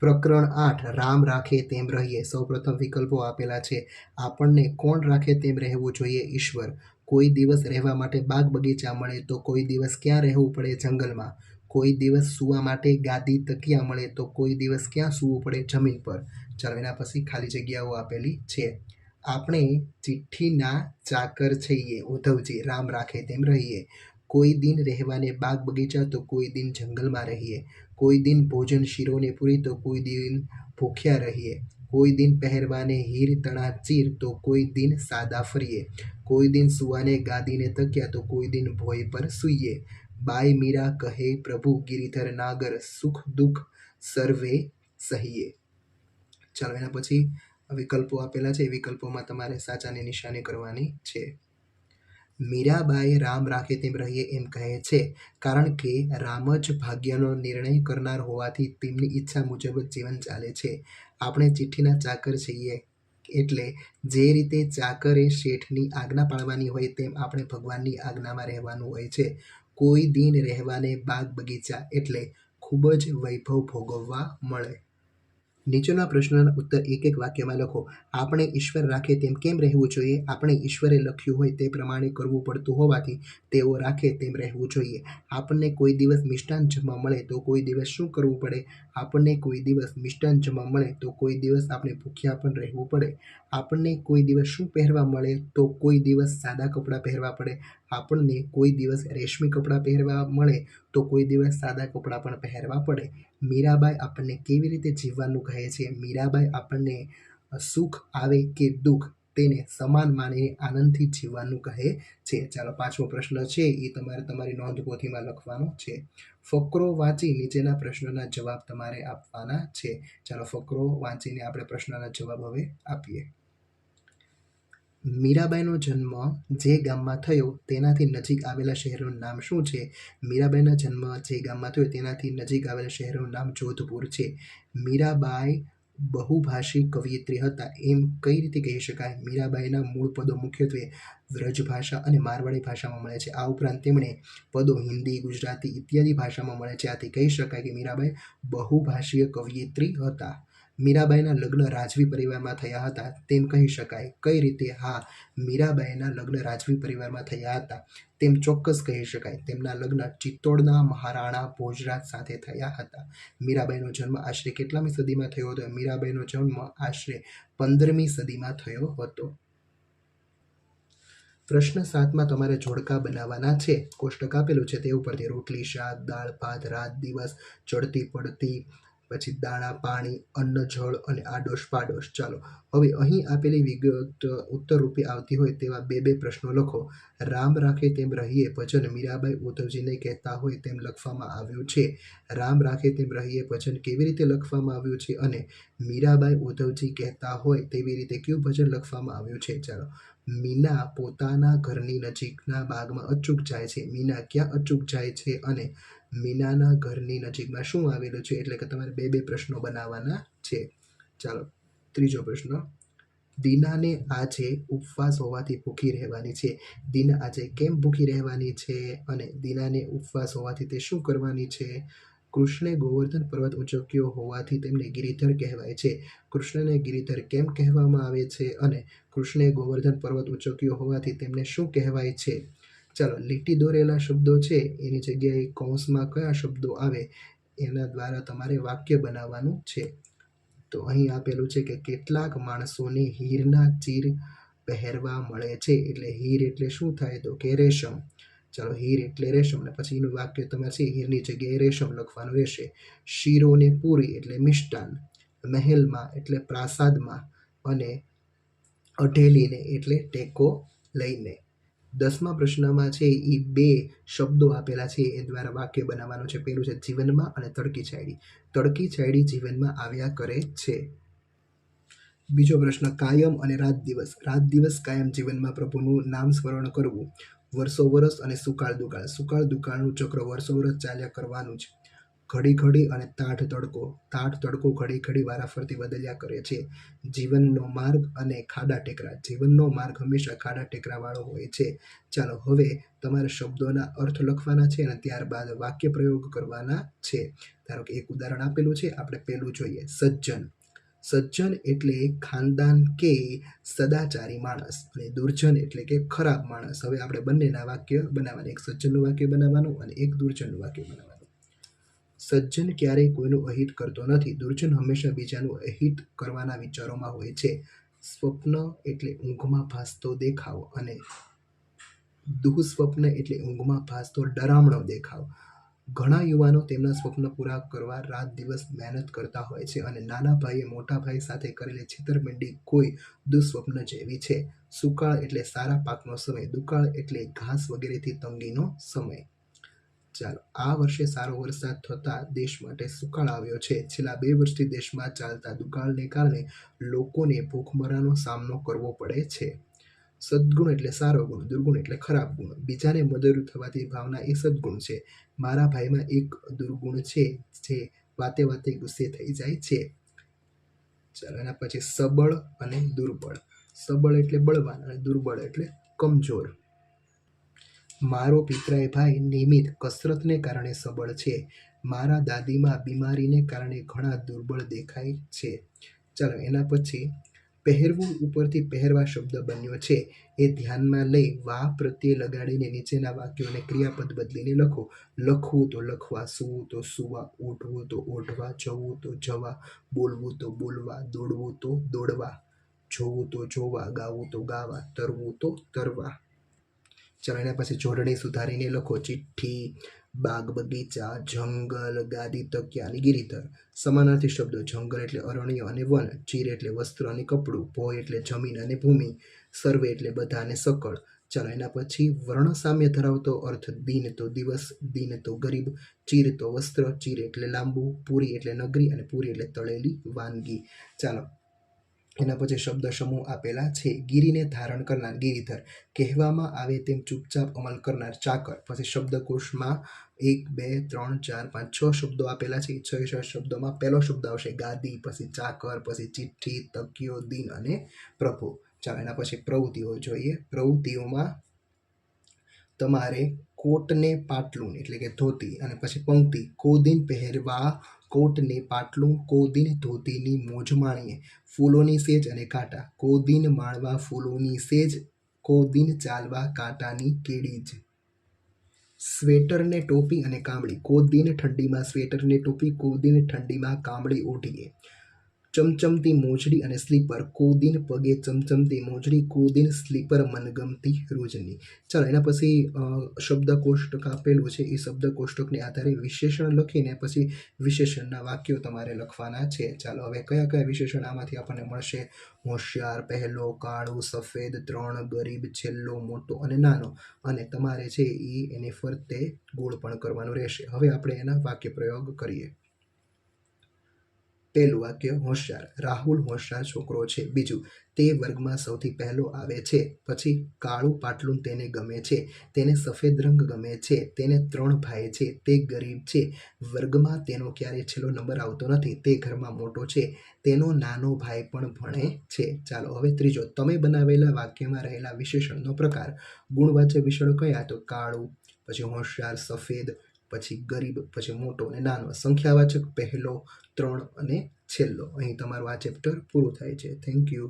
પ્રકરણ આઠ, રામ રાખે તેમ રહીએ. સૌપ્રથમ વિકલ્પો આપેલા છે. આપણને કોણ રાખે તેમ રહેવું જોઈએ? ઈશ્વર. કોઈ દિવસ રહેવા માટે બાગ બગીચા મળે તો કોઈ દિવસ ક્યાં રહેવું પડે જંગલમાં? કોઈ દિવસ સૂવા માટે ગાદી તકિયા મળે તો કોઈ દિવસ ક્યાં સૂવું પડે જમીન પર? ચાલો પછી ખાલી જગ્યાઓ આપેલી છે. આપણે ચિઠ્ઠીના ચાકર છીએ ઉદ્ધવજી રામ રાખે તેમ રહીએ. કોઈ દિન રહેવાને બાગ બગીચા તો કોઈ દિન જંગલમાં રહીએ. કોઈ દિન ભોજન શિરોને પૂરી તો કોઈ દિન ભૂખ્યા રહીએ. કોઈ દિન પહેરવાને હીર તણા ચીર તો કોઈ દિન સાદા ફરીએ. કોઈ દિન સુવાને ગાદીને તક્યા તો કોઈ દિન ભોય પર સૂઈએ. બાય મીરા કહે, પ્રભુ ગિરિધર નાગર, સુખ દુઃખ સર્વે સહીએ. ચાલો, એના પછી વિકલ્પો આપેલા છે. એ વિકલ્પોમાં તમારે સાચાની નિશાની કરવાની છે. મીરાબાઈ રામ રાખે તેમ રહીએ એમ કહે છે, કારણ કે રામ જ ભાગ્યનો નિર્ણય કરનાર હોવાથી તેમની ઈચ્છા મુજબ જ જીવન ચાલે છે. આપણે ચિઠ્ઠીના ચાકર છીએ, એટલે જે રીતે ચાકરે શેઠની આજ્ઞા પાળવાની હોય તેમ આપણે ભગવાનની આજ્ઞામાં રહેવાનું હોય છે. કોઈ દિન રહેવાને બાગ બગીચા એટલે ખૂબ જ વૈભવ ભોગવવા મળે. નીચેના પ્રશ્નના ઉત્તર એક એક વાક્યમાં લખો. આપણે ઈશ્વર રાખે તેમ કેમ રહેવું જોઈએ? આપણે ઈશ્વરે લખ્યું હોય તે પ્રમાણે કરવું પડતું હોવાથી તેઓ રાખે તેમ રહેવું જોઈએ. આપણને કોઈ દિવસ મિષ્ટાન જમવા મળે તો કોઈ દિવસ શું કરવું પડે? આપણને કોઈ દિવસ મિષ્ટાન જમવા મળે તો કોઈ દિવસ આપણે ભૂખ્યા પણ રહેવું પડે. આપણને કોઈ દિવસ શું પહેરવા મળે તો કોઈ દિવસ સાદા કપડાં પહેરવા પડે. આપણને કોઈ દિવસ રેશમી કપડાં પહેરવા મળે તો કોઈ દિવસ સાદા કપડાં પણ પહેરવા પડે. મીરાબાઈ આપણને કેવી રીતે જીવવાનું કહે છે? મીરાબાઈ આપણને સુખ આવે કે દુઃખ તેને સમાન માનીને આનંદથી જીવવાનું કહે છે. ચાલો, પાંચમો પ્રશ્ન છે, એ તમારે તમારી નોંધપોથીમાં લખવાનો છે. ફકરો વાંચી નીચેના પ્રશ્નના જવાબ તમારે આપવાના છે. ચાલો, ફકરો વાંચીને આપણે પ્રશ્નના જવાબ હવે આપીએ. મીરાબાઈનો જન્મ જે ગામમાં થયો તેનાથી નજીક આવેલા શહેરનું નામ શું છે? મીરાબાઈના જન્મ જે ગામમાં થયો તેનાથી નજીક આવેલા શહેરનું નામ જોધપુર છે. મીરાબાઈ બહુભાષી કવિયત્રી હતા. એમ કઈ રીતે કહી શકાય? મીરાબાઈના મૂળ પદો મુખ્યત્વે વ્રજ ભાષા અને મારવાડી ભાષામાં મળે છે. આ ઉપરાંત તેમણે પદો હિન્દી, ગુજરાતી ઇત્યાદિ ભાષામાં મળે છે. આથી કહી શકાય કે મીરાબાઈ બહુભાષીય કવિયત્રી હતા. મીરાબાઈના લગ્ન રાજવી પરિવારમાં થયા હતા, તેમ કહી શકાય. કઈ રીતે? હા, મીરાબાઈના લગ્ન રાજવી પરિવારમાં થયા હતા, તેમ ચોક્કસ કહી શકાય. તેમના લગ્ન ચિત્તોડના મહારાણા ભોજરાજ સાથે થયા હતા. મીરાબાઈનો જન્મ આશરે કેટલામી સદીમાં થયો હતો? મીરાબાઈનો જન્મ આશરે પંદરમી સદીમાં થયો હતો. પ્રશ્ન સાતમાં તમારે જોડકા બનાવવાના છે? કોષ્ટક આપેલું છે. તે ઉપરથી રોટલી, શાક, દાળ, ભાત, રાત, દિવસ, ચડતી, પડતી પછી દાણા, પાણી, અન્ન, જળ અને આડોશ પાડોશ. ચાલો, હવે અહીં આપેલી વિગત ઉત્તર રૂપે આવતી હોય તેવા બે બે પ્રશ્નો લખો. રામ રાખે તેમ રહીએ ભજન મીરાબાઈ ઉદ્ધવજીને કહેતા હોય તેમ લખવામાં આવ્યું છે. રામ રાખે તેમ રહીએ ભજન કેવી રીતે લખવામાં આવ્યું છે અને મીરાબાઈ ઉદ્ધવજી કહેતા હોય તેવી રીતે કયું ભજન લખવામાં આવ્યું છે? ચાલો, મીના પોતાના ઘરની નજીકના બાગમાં અચૂક જાય છે. મીના ક્યાં અચૂક જાય છે અને મીનાના ઘરની નજીકમાં શું આવેલું છે? એટલે કે તમારે બે બે પ્રશ્નો બનાવવાના છે. ચાલો, ત્રીજો પ્રશ્ન. દીનાને આજે ઉપવાસ હોવાથી ભૂખી રહેવાની છે. દીના આજે કેમ ભૂખી રહેવાની છે અને દીનાને ઉપવાસ હોવાથી તે શું કરવાની છે? કૃષ્ણે ગોવર્ધન પર્વત ઉંચક્યો હોવાથી તેમને ગિરિધર કહેવાય છે. કૃષ્ણને ગિરિધર કેમ કહેવામાં આવે છે અને કૃષ્ણે ગોવર્ધન પર્વત ઉંચક્યો હોવાથી તેમને શું કહેવાય છે? ચાલો, લીટી દોરેલા શબ્દો છે, એની જગ્યાએ કૌંસમાં કયા શબ્દો આવે, એના દ્વારા તમારે વાક્ય બનાવવાનું છે. તો અહીં આપેલું છે કે કેટલાક માણસોને હીરના ચીર પહેરવા મળે છે, એટલે હીર એટલે શું થાય તો કે રેશમ. ચાલો, હીર એટલે રેશમ અને પછી એનું વાક્ય તમારે છે, હીરની જગ્યાએ રેશમ લખવાનું રહેશે. શીરોને પૂરી એટલે મિષ્ટાન, મહેલમાં એટલે પ્રાસાદમાં, અને અઢેલીને એટલે ટેકો લઈને. દસમા પ્રશ્નમાં છે એ બે શબ્દો આપેલા છે એ દ્વારા વાક્ય બનાવવાનું છે. પેલું છે જીવનમાં અને તડકી છાયડી. તડકી છાયડી જીવનમાં આવ્યા કરે છે. બીજો પ્રશ્ન, કાયમ અને રાત દિવસ. રાત દિવસ કાયમ જીવનમાં પ્રભુનું નામ સ્મરણ કરવું. વર્ષો વર્ષ અને સુકાળ દુકાળ. સુકાળ દુકાળનું ચક્ર વર્ષો વર્ષ ચાલ્યા કરવાનું છે. ઘડી ઘડી અને તાઠ તડકો તાઠ તડકો ઘડી ઘડી વારાફરતી બદલ્યા કરે છે. જીવનનો માર્ગ અને ખાડા ટેકરા, જીવનનો માર્ગ હંમેશા ખાડા ટેકરાવાળો હોય છે. ચાલો હવે તમારે શબ્દોના અર્થ લખવાના છે અને ત્યારબાદ વાક્ય પ્રયોગ કરવાના છે. ધારો કે એક ઉદાહરણ આપેલું છે, આપણે પહેલું જોઈએ. સજ્જન. સજ્જન એટલે ખાનદાન કે સદાચારી માણસ અને દુર્જન એટલે કે ખરાબ માણસ. હવે આપણે બંનેના વાક્ય બનાવવાના, એક સજ્જનનું વાક્ય બનાવવાનું અને એક દુર્જનનું વાક્ય બનાવવાનું. સજ્જન ક્યારેય કોઈનું અહિત કરતો નથી. દુર્જન હંમેશા બીજાનું અહિત કરવાના વિચારોમાં હોય છે. સ્વપ્ન એટલે ઊંઘમાં ભાસતો દેખાવ અને દુઃસ્વપ્ન એટલે ઊંઘમાં ભાસતો ડરામણો દેખાવ. ઘણા યુવાનો તેમના સ્વપ્ન પૂરા કરવા રાત દિવસ મહેનત કરતા હોય છે અને નાના ભાઈએ મોટા ભાઈ સાથે કરેલી છેતરપિંડી કોઈ દુઃસ્વપ્ન જેવી છે. સુકાળ એટલે સારા પાકનો સમય, દુકાળ એટલે ઘાસ વગેરેથી તંગીનો સમય. ચાલો, આ વર્ષે સારો વરસાદ થતાં દેશ માટે સુકાળ આવ્યો છે. છેલ્લા બે વર્ષથી દેશમાં ચાલતા દુકાળને કારણે લોકોને ભૂખમરાનો સામનો કરવો પડે છે. સદગુણ એટલે સારો ગુણ, દુર્ગુણ એટલે ખરાબ ગુણ. બીજાને મદદરૂપ થવાથી ભાવના એ સદગુણ છે. મારા ભાઈમાં એક દુર્ગુણ છે જે વાતે વાતે ગુસ્સે થઈ જાય છે. ચાલો, એના પછી સબળ અને દુર્બળ. સબળ એટલે બળવાન અને દુર્બળ એટલે કમજોર. મારો પિતરાય ભાઈ નિયમિત કસરતને કારણે સબળ છે. મારા દાદીમાં બીમારીને કારણે ઘણા દુર્બળ દેખાય છે. ચાલો, એના પછી પહેરવું ઉપરથી પહેરવા શબ્દ બન્યો છે. એ ધ્યાનમાં લઈ વા પ્રત્યે લગાડીને નીચેના વાક્યોને ક્રિયાપદ બદલીને લખો. લખવું તો લખવા, સૂવું તો સૂવા ઓઢવું તો ઓઢવા જવું તો જવા, બોલવું તો બોલવા, દોડવું તો દોડવા, જોવું તો જોવા, ગાવું તો ગાવા, તરવું તો તરવા. ચાલો એના પછી જોડણી સુધારીને લખો ચિઠ્ઠી બાગ બગીચા જંગલ, ગાદી તકિયા અને ગિરિધર સમાનાર્થી શબ્દો જંગલ એટલે અરણ્ય અને વન, ચીર એટલે વસ્ત્ર અને કપડું, ભોય એટલે જમીન અને ભૂમિ, સર્વે એટલે બધા અને સકળ. ચાલો પછી વર્ણ સામ્ય ધરાવતો અર્થ દિન તો દિવસ, દિન તો ગરીબ, ચીર તો વસ્ત્ર, ચીર એટલે લાંબુ, પૂરી એટલે નગરી અને પૂરી એટલે તળેલી વાનગી. ચાલો એના પછી શબ્દ સમૂહ આપેલા છે. ગીરીને ધારણ કરનાર ગિરિધર કહેવામાં આવે તેમ ચૂપચાપ અમલ કરનાર ચાકર. પછી શબ્દકોશમાં એક, બે, ત્રણ, ચાર, પાંચ, છ શબ્દો આપેલા છે. છ છ શબ્દોમાં પહેલો શબ્દ આવશે ગાદી, પછી ચાકર, પછી ચિઠ્ઠી, તકિયો, દિન અને પ્રભુ. ચાલો, એના પછી પ્રવૃત્તિઓ જોઈએ. પ્રવૃત્તિઓમાં તમારે કોટને પાટલું એટલે કે ધોતી અને પછી પંક્તિ. કોદિન પહેરવા કોટને પાટલું કોદીન ધોતીની મોજ માણીએ. ફૂલોની સેજ અને કાંટા. કોદીન માળવા ફૂલોની સેજ, કોદીન ચાલવા કાંટાની કેડી જ સ્વેટરને ટોપી અને કામળી. કોદીન ઠંડીમાં સ્વેટરને ટોપી, કોદીન ઠંડીમાં કામળી ઓઢીએ. ચમચમતી મોજડી અને સ્લીપર કોદિન પગે ચમચમતી મોજડી કોદિન સ્લીપર મનગમતી રોજની. ચાલો એના પછી અ, શબ્દ કોષ્ટક આપેલું છે. એ શબ્દ કોષ્ટકને આધારે વિશેષણ લખીને પછી વિશેષણના વાક્યો તમારે લખવાના છે. ચાલો હવે કયા કયા વિશેષણ આમાંથી આપણને મળશે? હોશિયાર પહેલો કાળો સફેદ ત્રણ ગરીબ છેલ્લો મોટો અને નાનો. અને તમારે છે એ એને ફરતે ગોળ પણ કરવાનું રહેશે. હવે આપણે એના વાક્ય પ્રયોગ કરીએ. પહેલું વાક્ય, હોશિયાર. રાહુલ, હોશિયાર છોકરો છે. બીજું, તે વર્ગમાં સૌથી પહેલો આવે છે. પછી, કાળું પાટલું તેને ગમે છે. તેને સફેદ રંગ ગમે છે. તેને ત્રણ ભાઈ છે. તે ગરીબ છે. વર્ગમાં તેનો ક્યારેય છેલ્લો નંબર આવતો નથી. તે ઘરમાં મોટો છે. તેનો નાનો ભાઈ પણ ભણે છે. ચાલો, હવે ત્રીજો, તમે બનાવેલા વાક્યમાં રહેલા વિશેષણનો પ્રકાર. ગુણવાચક વિશેષણો કયા? તો કાળું, પછી હોશિયાર, સફેદ, પછી ગરીબ, પછી મોટો અને નાનો. સંખ્યાવાચક પહેલો ત્રણ અને છેલ્લો. અહીં તમારું આ ચેપ્ટર પૂરું થાય છે. Thank you